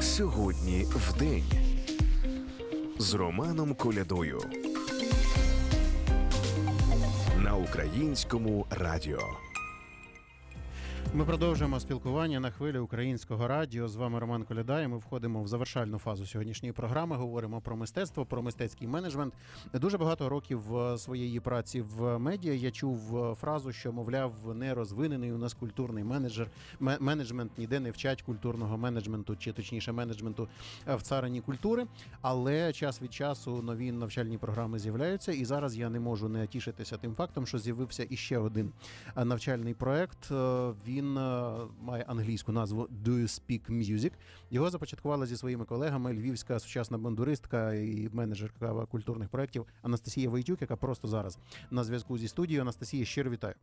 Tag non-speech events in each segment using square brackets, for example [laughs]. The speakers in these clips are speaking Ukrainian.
Сьогодні в день з Романом Колядою на українському радіо. Ми продовжуємо спілкування на хвилі українського радіо. З вами Роман Коляда. і Ми входимо в завершальну фазу сьогоднішньої програми. Говоримо про мистецтво, про мистецький менеджмент. Дуже багато років е, своєї праці в медіа я чув е, фразу, що мовляв, не розвинений у нас культурний менеджер. Менеджмент ніде не вчать культурного менеджменту, чи точніше менеджменту е, в царині культури. Але час від часу нові навчальні програми з'являються, і зараз я не можу не тішитися тим фактом, що з'явився іще один навчальний проект. Е, Він е, має англійську назву Do You Speak Music. Його започаткувала зі своїми колегами львівська сучасна бандуристка і менеджерка культурних проєктів Анастасія Войтюк, яка просто зараз на зв'язку зі студією. Анастасія, щиро вітаю.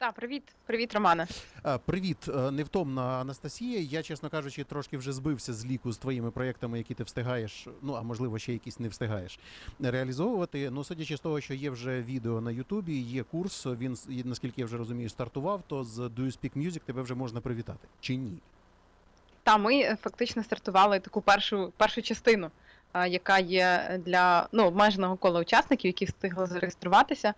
Так, привіт, привіт, Романе. Е, Привіт, е, невтомна Анастасія. Я, чесно кажучи, трошки вже збився з ліку з твоїми проєктами, які ти встигаєш, ну а можливо ще якісь не встигаєш реалізовувати. Ну, судячи з того, що є вже відео на Ютубі, є курс. Він наскільки я вже розумію, стартував. То з Do You Speak Music тебе вже можна привітати чи ні? Та ми е, фактично стартували таку першу першу частину, яка є для ну обмеженого кола учасників, які встигли зареєструватися.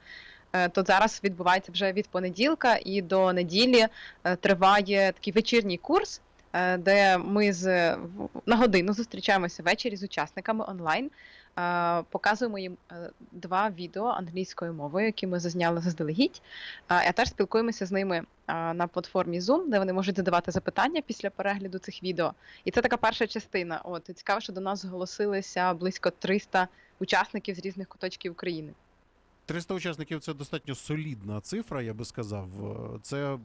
Е, То зараз відбувається вже від понеділка і до неділі е, триває такий вечірній курс, е, де ми з на годину зустрічаємося ввечері з учасниками онлайн. Показуємо їм два відео англійською мовою, які ми зазняли заздалегідь. А теж спілкуємося з ними на платформі Zoom, де вони можуть задавати запитання після перегляду цих відео. І це така перша частина. От цікаво, що до нас зголосилися близько 300 учасників з різних куточків України. 300 учасників це достатньо солідна цифра, я би сказав. Е, Це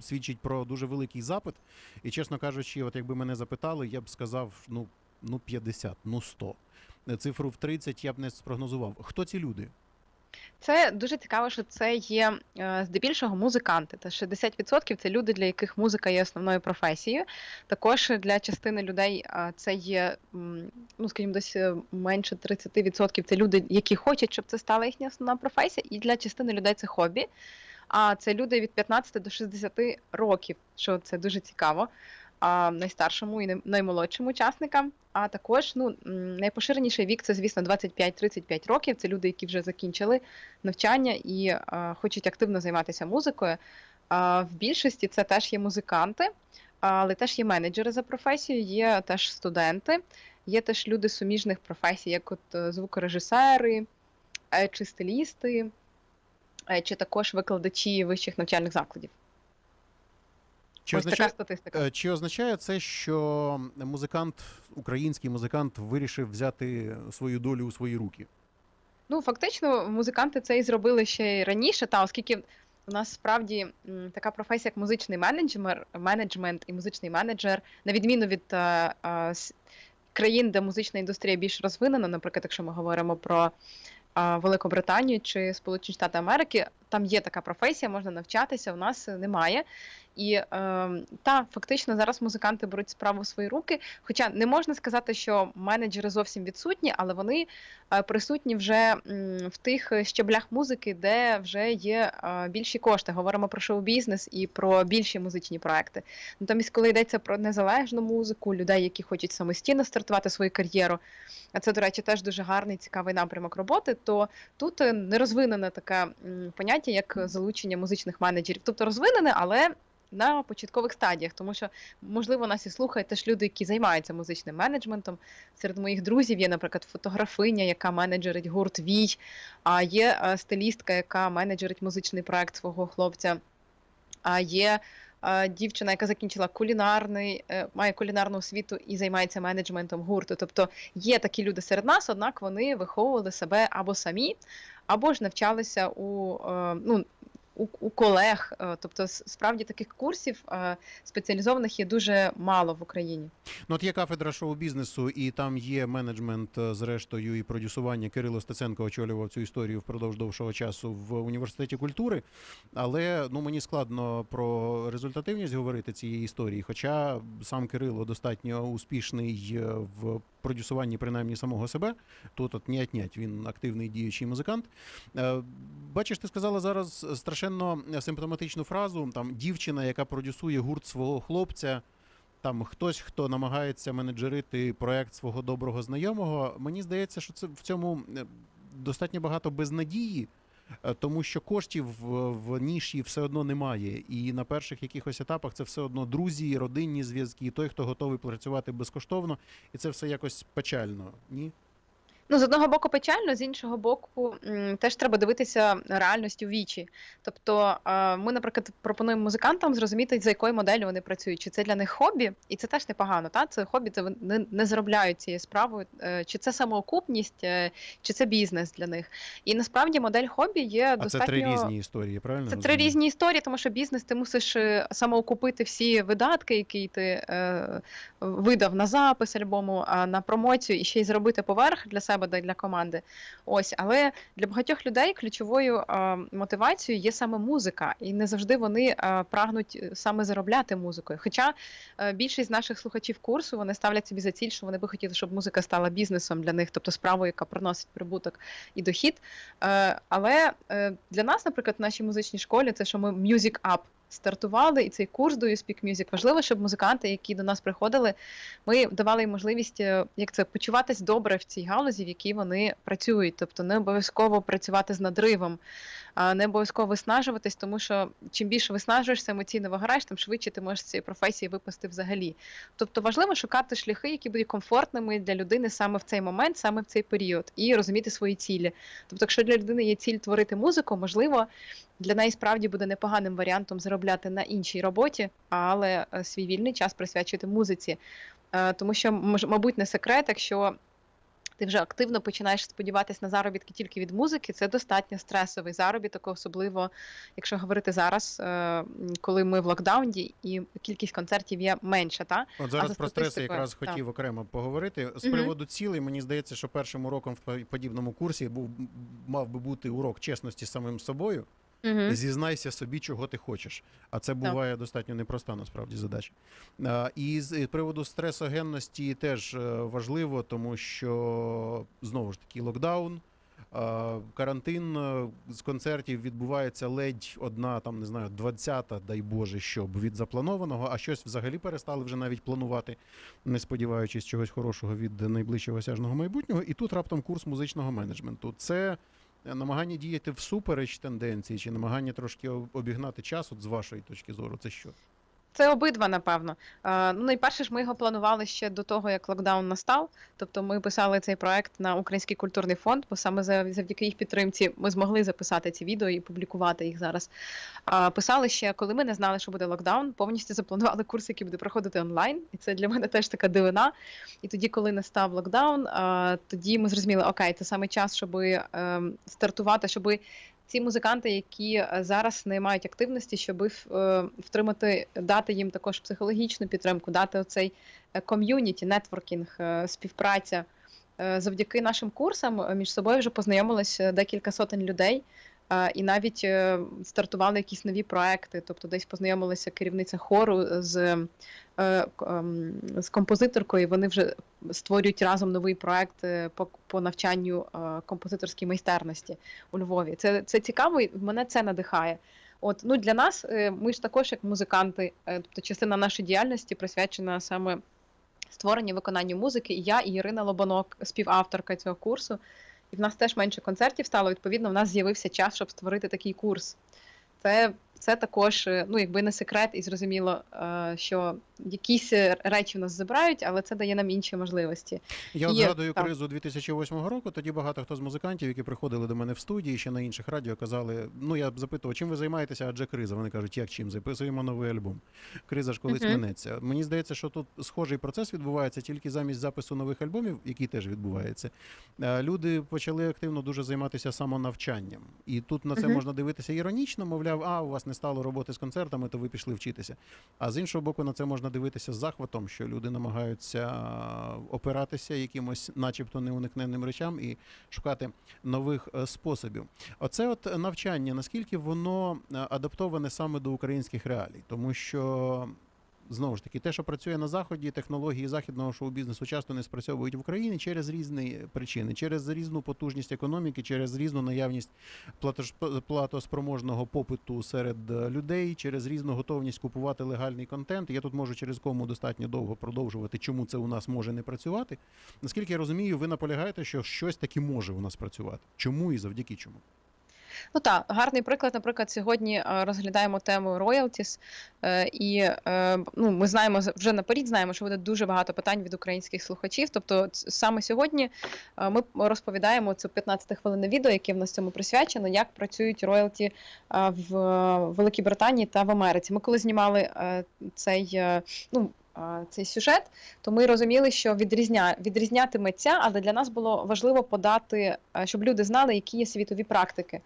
свідчить про дуже великий запит. І, чесно кажучи, от якби мене запитали, я б сказав, ну, ну 50, ну 100. Е, Цифру в 30 я б не спрогнозував. Хто ці люди? Це дуже цікаво, що це є е, здебільшого музиканти. Та 60% це люди, для яких музика є основною професією. Також для частини людей е, це є, ну скажімо, десь е, менше 30% це люди, які хочуть, щоб це стала їхня основна професія, і для частини людей це хобі. А це люди від 15 до 60 років, що це дуже цікаво. А найстаршому і наймолодшим учасникам. А також ну найпоширеніший вік це, звісно, 25-35 років. Це люди, які вже закінчили навчання і е, хочуть активно займатися музикою. А в більшості це теж є музиканти, але теж є менеджери за професією, є теж студенти, є теж люди суміжних професій, як от е, звукорежисери, е, чи стилісти, чи також викладачі вищих навчальних закладів. Чи Ось така означає, статистика. е, чи означає це, що музикант, український музикант, вирішив взяти свою долю у свої руки? Ну, фактично, музиканти це і зробили ще й раніше, та оскільки у нас справді така професія, як музичний менеджмер, менеджмент і музичний менеджер, на відміну від е, е, країн, де музична індустрія більш розвинена, наприклад, якщо ми говоримо про е, Великобританію чи Сполучені Штати Америки, там є така професія, можна навчатися, у нас немає. І е, та фактично зараз музиканти беруть справу в свої руки. Хоча не можна сказати, що менеджери зовсім відсутні, але вони е, присутні вже в тих щеблях музики, де вже є е, більші кошти. Говоримо про шоу-бізнес і про більші музичні проекти. Натомість, коли йдеться про незалежну музику, людей, які хочуть самостійно стартувати свою кар'єру, а це, до речі, теж дуже гарний цікавий напрямок роботи. То тут е, не розвинене таке м, поняття, як залучення музичних менеджерів. Тобто розвинене, але на початкових стадіях, тому що можливо нас і слухають теж люди, які займаються музичним менеджментом. Серед моїх друзів є, наприклад, фотографиня, яка менеджерить гурт Вій, а є е, стилістка, яка менеджерить музичний проект свого хлопця. А є е, дівчина, яка закінчила кулінарний, е, має кулінарну освіту і займається менеджментом гурту. Тобто є такі люди серед нас, однак вони виховували себе або самі, або ж навчалися у е, ну. У, у колег, Е, тобто справді таких курсів е, спеціалізованих є дуже мало в Україні. Ну, от є кафедра шоу-бізнесу, і там є менеджмент, зрештою, і продюсування. Кирило Стеценко очолював цю історію впродовж довшого часу в університеті культури. Але ну мені складно про результативність говорити цієї історії. Хоча сам Кирило достатньо успішний в продюсуванні принаймні самого себе. Тут от ні отнять, він активний діючий музикант. Е, Бачиш, ти сказала зараз страшенно симптоматичну фразу. Там дівчина, яка продюсує гурт свого хлопця. там хтось, хто намагається менеджерити проект свого доброго знайомого. Мені здається, що це в цьому е, достатньо багато безнадії. Е, Тому що коштів в, в ніші все одно немає, і на перших якихось етапах це все одно друзі, родинні зв'язки, той, хто готовий працювати безкоштовно, і це все якось печально. Ні, Ну, з одного боку, печально, з іншого боку, теж треба дивитися реальності в вічі. Тобто, е, ми, наприклад, пропонуємо музикантам зрозуміти, за якою моделлю вони працюють. Чи це для них хобі, і це теж непогано. Та? Це хобі, це вони не заробляють цією справою, е, чи це самоокупність, е, чи це бізнес для них. І насправді модель хобі є а достатньо. це три різні історії, правильно? Це три різні історії, тому що бізнес ти мусиш самоокупити всі видатки, які ти е, видав на запис альбому, на промоцію і ще й зробити поверх для себе да й для команди. Ось, але для багатьох людей ключовою мотивацією є саме музика, і не завжди вони прагнуть е, саме заробляти музикою. Хоча е, більшість наших слухачів курсу вони ставлять собі за ціль, що вони би хотіли, щоб музика стала бізнесом для них, тобто справою, яка приносить прибуток і дохід. Е, Але для нас, наприклад, в нашій музичній школі, це що ми Music Up стартували, і цей курс до You Speak Music важливо, щоб музиканти, які до нас приходили, ми давали їм можливість е, як це почуватись добре в цій галузі, в якій вони працюють. Тобто не обов'язково працювати з надривом, не обов'язково виснажуватись, тому що чим більше виснажуєшся, емоційно виграєш, тим швидше ти можеш з цієї професії випасти взагалі. Тобто важливо шукати шляхи, які будуть комфортними для людини саме в цей момент, саме в цей період, і розуміти свої цілі. Тобто, якщо для людини є ціль творити музику, можливо, для неї справді буде непоганим варіантом заробляти на іншій роботі, але е, свій вільний час присвячувати музиці. Е, Тому що, мабуть, не секрет, якщо ти вже активно починаєш сподіватися на заробітки тільки від музики, це достатньо стресовий заробіток, особливо якщо говорити зараз, е, коли ми в локдауні і кількість концертів є менша. Та? От зараз за про стреси статистикою, якраз так. хотів окремо поговорити. З приводу цілей, мені здається, що першим уроком в подібному курсі був мав би бути урок чесності з самим собою. Угу. Зізнайся собі, чого ти хочеш. А це буває достатньо непроста насправді задача. А, І з приводу стресогенності теж е, важливо, тому що знову ж таки локдаун. Карантин е, з концертів відбувається ледь одна, там не знаю, двадцята, дай Боже, щоб від запланованого, а щось взагалі перестали вже навіть планувати, не сподіваючись чогось хорошого від найближчого осяжного майбутнього. І тут раптом курс музичного менеджменту. Це намагання діяти всупереч тенденції, чи намагання трошки обігнати час, от з вашої точки зору, це що? Це обидва, напевно. Е, Ну, найперше ж ми його планували ще до того, як локдаун настав. Тобто ми писали цей проект на Український культурний фонд, бо саме завдяки їх підтримці ми змогли записати ці відео і публікувати їх зараз. Писали ще, коли ми не знали, що буде локдаун, повністю запланували курс, який буде проходити онлайн. І це для мене теж така дивина. І тоді, коли настав локдаун, тоді ми зрозуміли, окей, це саме час, щоб ем, стартувати, щоб ці музиканти, які е, зараз не мають активності, щоб е, втримати, дати їм також психологічну підтримку, дати оцей е, ком'юніті, нетворкінг, співпраця. Завдяки нашим курсам між собою вже познайомилось декілька сотень людей. І навіть е, стартували якісь нові проекти, тобто десь познайомилася керівниця хору з, е, ем, з композиторкою. Вони вже створюють разом новий проект е, по, по навчанню композиторській майстерності у Львові. Це, це цікаво, і мене це надихає. От ну для нас, ми ж також як музиканти, тобто частина нашої діяльності присвячена саме створенню виконанню музики. І я, і Ірина Лобанок, співавторка цього курсу. В нас теж менше концертів стало. Відповідно, в нас з'явився час, щоб створити такий курс. Це, це також, е, ну якби не секрет, і зрозуміло, е, що якісь речі в нас забирають, але це дає нам інші можливості. Я Є, згадую так. кризу 2008 року. Тоді багато хто з музикантів, які приходили до мене в студії, ще на інших радіо, казали: ну я запитував, чим ви займаєтеся, адже криза. Вони кажуть, як чим записуємо новий альбом. Криза ж колись Мгм. минеться. Мені здається, що тут схожий процес відбувається тільки замість запису нових альбомів, який теж відбувається. е, Люди почали активно дуже займатися самонавчанням. І тут на це Мгм. можна дивитися іронічно, мовляв, а у вас не стало роботи з концертами, то ви пішли вчитися. А з іншого боку, на це можна дивитися з захватом, що люди намагаються опиратися якимось, начебто, неуникненним речам і шукати нових е, способів. Оце от навчання, наскільки воно е, адаптоване саме до українських реалій, тому що. Знову ж таки, те, що працює на заході, технології західного шоу-бізнесу часто не спрацьовують в Україні через різні причини, через різну потужність економіки, через різну наявність платоспроможного попиту серед е, людей, через різну готовність купувати легальний контент. Я тут можу через кому достатньо довго продовжувати, чому це у нас може не працювати. Наскільки я розумію, ви наполягаєте, що щось таки може у нас працювати. Чому і завдяки чому? Ну так, гарний приклад. Наприклад, сьогодні е, розглядаємо тему royalties, е, і е, ну, ми знаємо вже наперед, знаємо, що буде дуже багато питань від українських слухачів. Тобто, саме сьогодні ми розповідаємо це 15 хвилинне відео, яке в нас цьому присвячено, як працюють роялті в Великій Британії та в Америці. Ми коли знімали цей. ну, Цей сюжет, то ми розуміли, що відрізня, відрізнятиметься, але для нас було важливо подати, щоб люди знали, які є світові практики.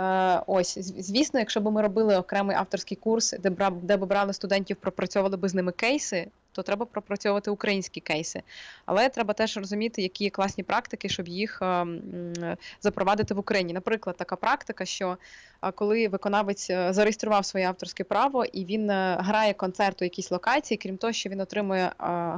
Е, Ось, звісно, якщо б ми робили окремий авторський курс, де бра- де б брали студентів, пропрацьовували би з ними кейси, то треба пропрацьовувати українські кейси. Але треба теж розуміти, які є класні практики, щоб їх е, м, запровадити в Україні. Наприклад, така практика, що коли виконавець е, зареєстрував своє авторське право і він е, грає концерт у якійсь локації, крім того, що він отримує е,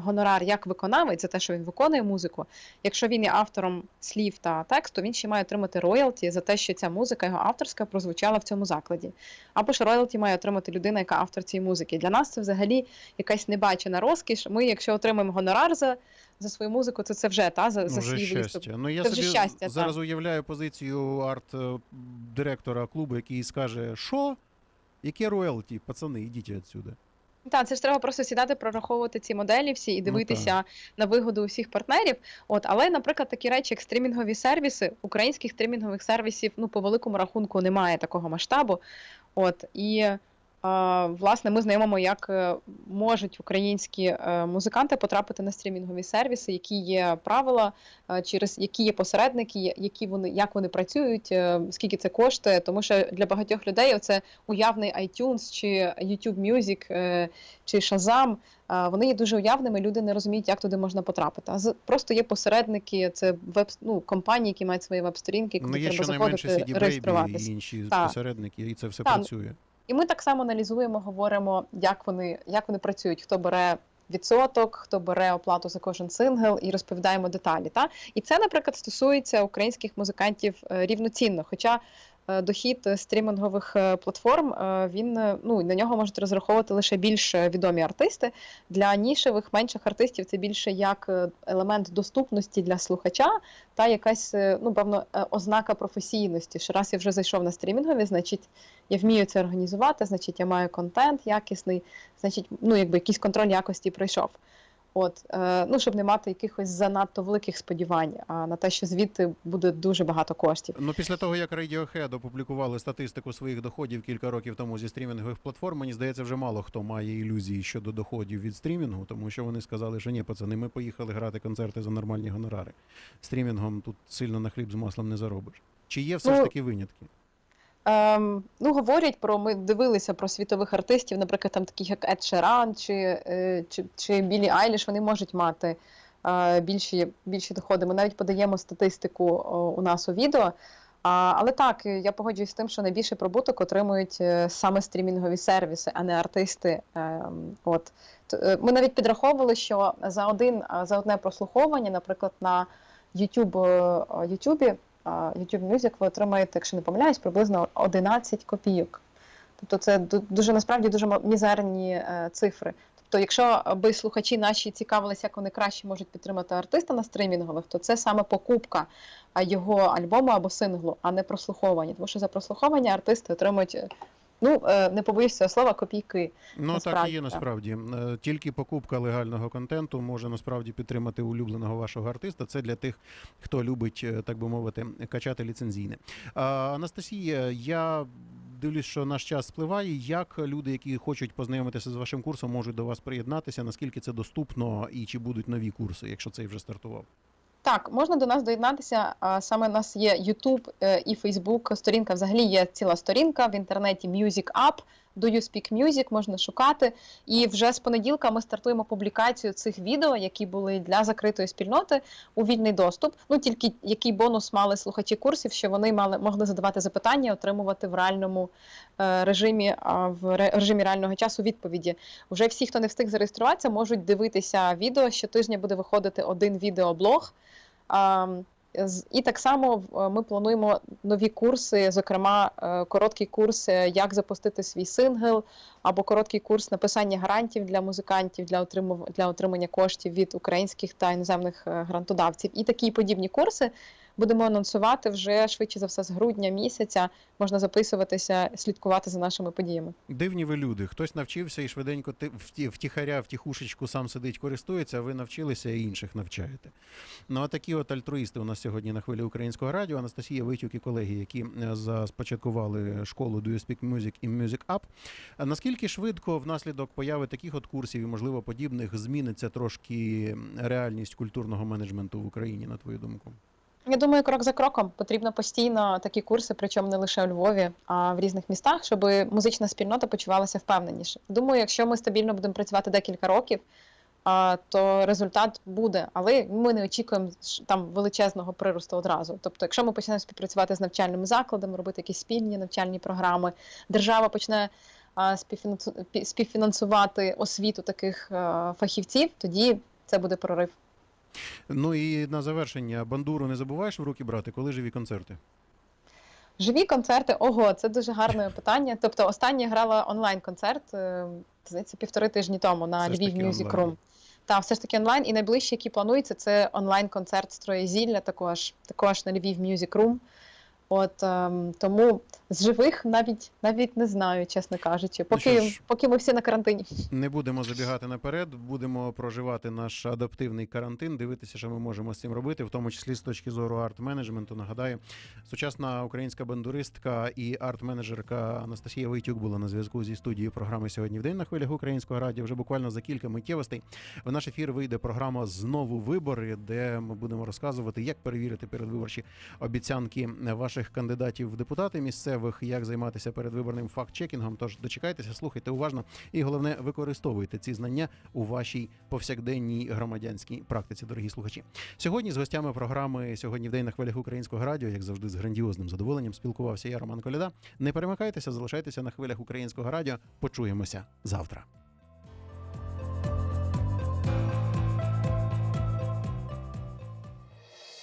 гонорар як виконавець за те, що він виконує музику. Якщо він є автором слів та тексту, він ще має отримати роялті за те, що ця музика його авторська прозвучала в цьому закладі. Або ж роялті має отримати людина, яка автор цієї музики. Для нас це взагалі якась небачена розкіш. Ми, якщо отримаємо гонорар за, за свою музику, то це вже та за, за Ну, вже свій щастя. виступ. Ну я Це вже щастя, зараз уявляю позицію арт-директора клубу, який скаже: що? Яке роялті? Пацани, ідіть відсюди. Так, це ж треба просто сідати, прораховувати ці моделі всі і Ну, дивитися на вигоду усіх партнерів. От, але, наприклад, такі речі, як стрімінгові сервіси, українських стрімінгових сервісів, ну по великому рахунку немає такого масштабу. От і е, власне ми знайомимо, як е, можуть українські е, музиканти потрапити на стрімінгові сервіси, які є правила, е, через які є посередники, які вони як вони працюють, скільки це коштує. Тому що для багатьох людей це уявний iTunes чи YouTube Music чи Shazam, вони є дуже уявними. Люди не розуміють, як туди можна потрапити. А просто є посередники, це веб ну, компанії, які мають свої веб-сторінки, Ну куди є треба заходити, CD Baby реєструватися. і інші Так. посередники, і це все Так. працює. І ми так само аналізуємо, говоримо, як вони, як вони працюють, хто бере. Відсоток, хто бере оплату за кожен сингл, і розповідаємо деталі. Та? І це, наприклад, стосується українських музикантів е, рівноцінно. Хоча дохід е, стрімінгових е, платформ е, він ну на нього можуть розраховувати лише більш відомі артисти. Для нішевих менших артистів це більше як елемент доступності для слухача та якась ну певно ознака професійності. Що раз я вже зайшов на стрімінгові, значить я вмію це організувати, значить я маю контент якісний, значить, ну якби якийсь контроль якості пройшов. От, е, ну, щоб не мати якихось занадто великих сподівань а на те, що звідти буде дуже багато коштів. Ну, після того, як Radiohead опублікували статистику своїх доходів кілька років тому зі стрімінгових платформ, мені здається, вже мало хто має ілюзії щодо доходів від стрімінгу, тому що вони сказали, що ні, пацани, ми поїхали грати концерти за нормальні гонорари. Стрімінгом тут сильно на хліб з маслом не заробиш. Чи є все ж Ну, таки винятки? Ем, ну, говорять про, ми дивилися про світових артистів, наприклад, там таких як Ед Шеран чи, е, чи, чи Білі Айліш, вони можуть мати е, більші, більші доходи. Ми навіть подаємо статистику о, у нас у відео. А, але так, я погоджуюсь з тим, що найбільший прибуток отримують е, саме стрімінгові сервіси, а не артисти. Ем, от. Е, Ми навіть підраховували, що за, один, за одне прослуховування, наприклад, на YouTube, е, YouTube YouTube Music ви отримаєте, якщо не помиляюсь, приблизно 11 копійок. Тобто це дуже насправді дуже мізерні е, цифри. Тобто, якщо би слухачі наші цікавилися, як вони краще можуть підтримати артиста на стримінгових, то це саме покупка його альбому або синглу, а не прослуховування. Тому що за прослуховування артисти отримують, е, ну е, не побоюсь цього слова, копійки. Ну так і є насправді. Е, Тільки покупка легального контенту може насправді підтримати улюбленого вашого артиста. Це для тих, хто любить, е, так би мовити, качати ліцензійне. Анастасія, я дивлюсь, що наш час спливає. Як люди, які хочуть познайомитися з вашим курсом, можуть до вас приєднатися? Наскільки це доступно, і чи будуть нові курси, якщо цей вже стартував? Так, можна до нас доєднатися. Саме у нас є YouTube е, і Facebook. Сторінка взагалі є ціла сторінка в інтернеті Music Up. Do You Speak Music, можна шукати. І вже з понеділка ми стартуємо публікацію цих відео, які були для закритої спільноти у вільний доступ. Ну тільки який бонус мали слухачі курсів, що вони мали могли задавати запитання, отримувати в реальному е, режимі, а, в ре- режимі реального часу відповіді. Вже всі, хто не встиг зареєструватися, можуть дивитися відео. Щотижня буде виходити один відеоблог. І так само в- ми плануємо нові курси, зокрема, е, короткий курс, е, як запустити свій сингл, або короткий курс написання гарантів для музикантів для для отримання коштів від українських та іноземних е, грантодавців. І такі подібні курси будемо анонсувати вже швидше за все з грудня місяця. Можна записуватися, слідкувати за нашими подіями. Дивні ви люди. Хтось навчився і швиденько ти вті- втіхаря, втіхушечку сам сидить, користується, а ви навчилися і інших навчаєте. Ну а такі от альтруїсти у нас сьогодні на хвилі українського радіо. Анастасія Витюк і колеги, які е, започаткували школу Do You Speak Music і Music Up. Наскільки швидко внаслідок появи таких от курсів і можливо подібних зміниться трошки реальність культурного менеджменту в Україні, на твою думку? Я думаю, крок за кроком потрібно постійно такі курси, причому не лише у Львові, а в різних містах, щоб музична спільнота почувалася впевненіше. Думаю, якщо ми стабільно будемо працювати декілька років, то результат буде. Але ми не очікуємо там величезного приросту одразу. Тобто, якщо ми почнемо співпрацювати з навчальними закладами, робити якісь спільні навчальні програми, держава почне співфінансувати освіту таких фахівців, тоді це буде прорив. Ну і на завершення бандуру не забуваєш в руки брати, коли живі концерти? Живі концерти, ого, це дуже гарне [laughs] питання. Тобто, останнє грала онлайн-концерт, е, здається, півтори тижні тому на Все Львів Music. Room. Та все ж таки онлайн. І найближчі, які планується, це онлайн-концерт Строєзілля, також, також на Львів Music Room. От ем, тому з живих навіть навіть не знаю, чесно кажучи. Поки, що ж. поки ми всі на карантині. Не будемо забігати наперед, будемо проживати наш адаптивний карантин, дивитися, що ми можемо з цим робити, в тому числі з точки зору арт-менеджменту. Нагадаю, сучасна українська бандуристка і арт-менеджерка Анастасія Войтюк була на зв'язку зі студією програми сьогодні в день на хвилях українського радіо. Вже буквально за кілька миттєвостей в наш ефір вийде програма Знову вибори, де ми будемо розказувати, як перевірити передвиборчі обіцянки ваших кандидатів в депутати місцевих, як займатися передвиборним факт-чекінгом. Тож дочекайтеся, слухайте уважно і головне використовуйте ці знання у вашій повсякденній громадянській практиці, дорогі слухачі. Сьогодні з гостями програми сьогодні в день на хвилях українського радіо, як завжди, з грандіозним задоволенням спілкувався я, Роман Коляда. Не перемикайтеся, залишайтеся на хвилях українського радіо. Почуємося завтра.